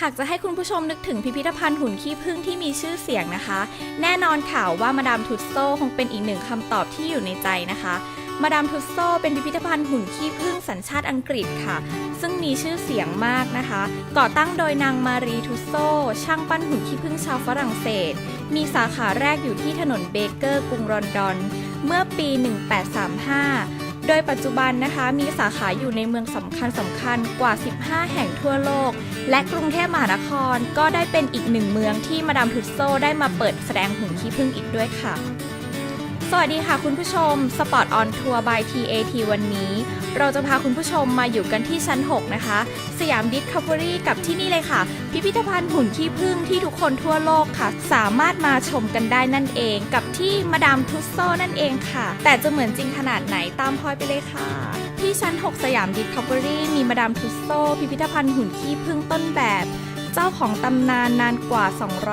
หากจะให้คุณผู้ชมนึกถึงพิพิธภัณฑ์หุ่นขี้ผึ้งที่มีชื่อเสียงนะคะ แน่นอนข่าวว่ามาดามทุตโซคงเป็นอีกหนึ่งคำตอบที่อยู่ในใจนะคะ มาดามทุตโซเป็นพิพิธภัณฑ์หุ่นขี้ผึ้งสัญชาติอังกฤษค่ะ ซึ่งมีชื่อเสียงมากนะคะ ก่อตั้งโดยนางมารีทุตโซช่างปั้นหุ่นขี้ผึ้งชาวฝรั่งเศส มีสาขาแรกอยู่ที่ถนนเบเกอร์กรุงลอนดอน เมื่อปี 1835 โดยปัจจุบันนะคะมีสาขาอยู่ในเมืองสำคัญสำคัญกว่า 15 แห่งทั่วโลก และกรุงเทพมหานครก็ได้เป็นอีกหนึ่งเมืองที่มาดามทุตโซได้มาเปิดแสดงหุ่นขี้ผึ้งอีกด้วยค่ะ สวัสดีค่ะคุณผู้ชม Spot on Tour by TAT วันนี้ เราจะพาคุณผู้ชมมาอยู่กันที่ชั้น 6 นะคะ สยาม Discovery กับที่นี่เลยค่ะ พิพิธภัณฑ์หุ่นขี้ผึ้งที่ทุกคนทั่วโลกค่ะ สามารถมาชมกันได้นั่นเอง กับที่มาดามทุสโซนั่นเองค่ะ แต่จะเหมือนจริงขนาดไหนตามพลอยไปเลยค่ะ ที่ชั้น 6 สยาม Discovery มีมาดามทุสโซพิพิธภัณฑ์หุ่นขี้ผึ้งต้นแบบ เจ้าของตำนานนานกว่า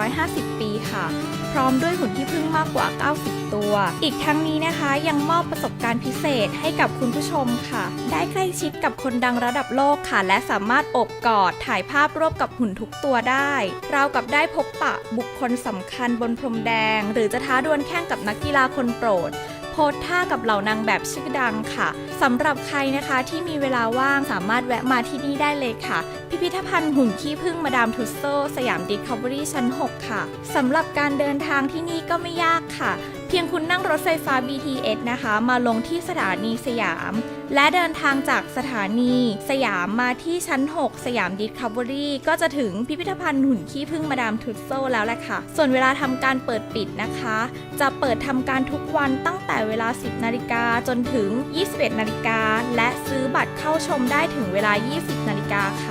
250 ปีค่ะ พร้อมด้วยหุ่นที่พึ่งมากกว่า 90 ตัว อีกทั้งนี้นะคะยังมอบประสบการณ์พิเศษให้กับคุณผู้ชมค่ะ ได้ใกล้ชิดกับคนดังระดับโลกค่ะ และสามารถอบกอดถ่ายภาพร่วมกับหุ่นทุกตัวได้เราวกับได้พบปะบุคคลสำคัญบนพรมแดง หรือจะท้าดวลแข่งกับนักกีฬาคนโปรด โพสท่ากับเหล่านางแบบชื่อดังค่ะสำหรับใครนะคะที่มีเวลาว่างสามารถแวะมาที่นี่ได้เลยค่ะ พิพิธภัณฑ์หุ่นขี้ผึ้งมาดามทุสโซ สยามดิค c เวอรี่ชั้น 6 ค่ะสำหรับการเดินทางที่นี่ก็ไม่ยากค่ะ พียงคุณนั่งรถไฟฟ้า BTS นะคะ มาลงที่สถานีสยาม และเดินทางจากสถานีสยามมาที่ชั้น 6 สยามดิสคัฟเวอรี่ก็จะถึงพิพิธภัณฑ์หุ่นขี้ผึ้งมาดามทุตโซแล้วแหละค่ะ ส่วนเวลาทำการเปิดปิดนะคะ จะเปิดทำการทุกวันตั้งแต่เวลา 10 นาฬิกาจนถึง 21 นาฬิกาและซื้อบัตรเข้าชมได้ถึงเวลา 20 นาฬิกาค่ะ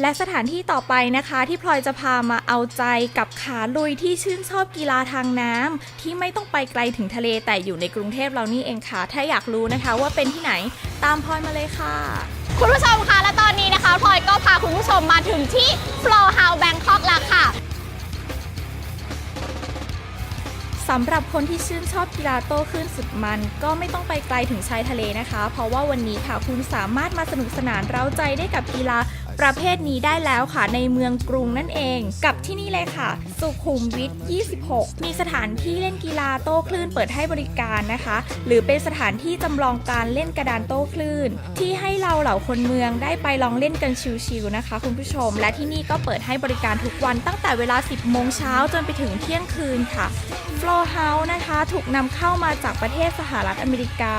และสถานที่ต่อไปนะคะที่พลอยจะพามาเอาใจกับขาลุยที่ชื่นชอบกีฬาทางน้ำที่ไม่ต้องไปไกลถึงทะเลแต่อยู่ในกรุงเทพเรานี่เองค่ะ ถ้าอยากรู้นะคะว่าเป็นที่ไหนตามพลอยมาเลยค่ะ คุณผู้ชมคะและตอนนี้นะคะพลอยก็พาคุณผู้ชมมาถึงที่ Flow House Bangkok แล้วค่ะสำหรับคนที่ชื่นชอบกีฬาโต้คลื่นสุดมัน ก็ไม่ต้องไปไกลถึงชายทะเลนะคะ เพราะว่าวันนี้ค่ะคุณสามารถมาสนุกสนานเร้าใจได้กับกีฬา ประเภทนี้ได้แล้วค่ะในเมืองกรุงนั่นเอง กับที่นี่เลยค่ะ สุขุมวิท 26 มีสถานที่เล่นกีฬาโต้คลื่นเปิดให้บริการนะคะ หรือเป็นสถานที่จำลองการเล่นกระดานโต้คลื่น ที่ให้เราเหล่าคนเมืองได้ไปลองเล่นกันชิวๆนะคะ คุณผู้ชม และที่นี่ก็เปิดให้บริการทุกวันตั้งแต่เวลา 10 โมงเช้าจนไปถึงเที่ยงคืนค่ะ ฟลอห์เฮาส์นะคะ ถูกนำเข้ามาจากประเทศสหรัฐอเมริกา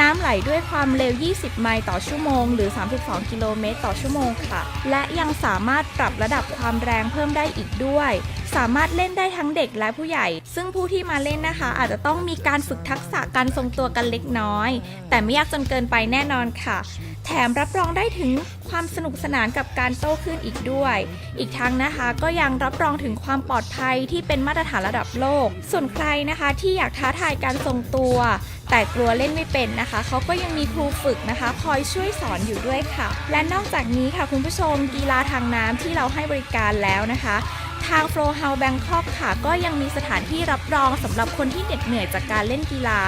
น้ำไหลด้วยความเร็ว 20 ไมล์ต่อชั่วโมง หรือ 32 กิโลเมตรต่อชั่วโมงค่ะ และยังสามารถปรับระดับความแรงเพิ่มได้อีกด้วย สามารถเล่นได้ทั้งเด็กและผู้ใหญ่ ซึ่งผู้ที่มาเล่นนะคะ อาจจะต้องมีการฝึกทักษะการทรงตัวกันเล็กน้อย แต่ไม่ยากจนเกินไปแน่นอนค่ะ แถมรับรองได้ถึงความสนุกสนานกับการโต้คลื่นอีกด้วย อีกทั้งนะคะก็ยังรับรองถึงความปลอดภัยที่เป็นมาตรฐานระดับโลก ส่วนใครนะคะที่อยากท้าทายการทรงตัว แต่กลัวเล่นไม่เป็นนะคะ เขาก็ยังมีครูฝึกนะคะ คอยช่วยสอนอยู่ด้วยค่ะ และนอกจากนี้ค่ะคุณผู้ชมกีฬาทางน้ำที่เราให้บริการแล้วนะคะ ทาง Flow House Bangkok ค่ะ ก็ยังมีสถานที่รับรองสำหรับคนที่เหน็ดเหนื่อยจากการเล่นกีฬา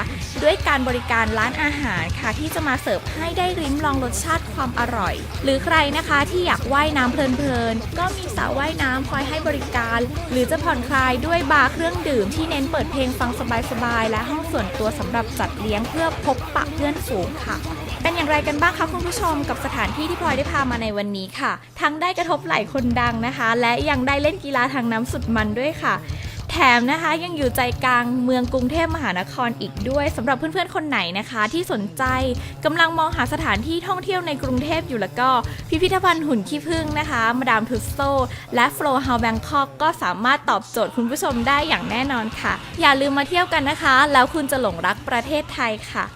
ด้วยการบริการร้านอาหารค่ะ ที่จะมาเสิร์ฟให้ได้ริมลองรสชาติความอร่อย หรือใครนะคะที่อยากว่ายน้ำเพลินๆ ก็มีสระว่ายน้ำคอยให้บริการ หรือจะผ่อนคลายด้วยบาร์เครื่องดื่มที่เน้นเปิดเพลงฟังสบายๆ และห้องส่วนตัวสำหรับจัดเลี้ยงเพื่อพบปะเพื่อนฝูงค่ะ เป็นอย่างไรกันบ้างคะคุณผู้ชมกับสถานที่ที่พลอยได้พามาในวันนี้ค่ะ ทั้งได้กระทบไหล่คนดังนะคะ และยังได้เล่นกีฬาทางน้ำสุดมันด้วยค่ะ แถมนะคะยังอยู่ใจกลางเมืองกรุงเทพมหานครอีกด้วยสำหรับเพื่อนๆคนไหนนะคะ ที่สนใจกำลังมองหาสถานที่ท่องเที่ยวในกรุงเทพอยู่แล้วก็ พิพิธภัณฑ์หุ่นขี้ผึ้งนะคะ มาดามทุสโซและ Flow House Bangkok ก็สามารถตอบโจทย์คุณผู้ชมได้อย่างแน่นอนค่ะ อย่าลืมมาเที่ยวกันนะคะ แล้วคุณจะหลงรักประเทศไทยค่ะ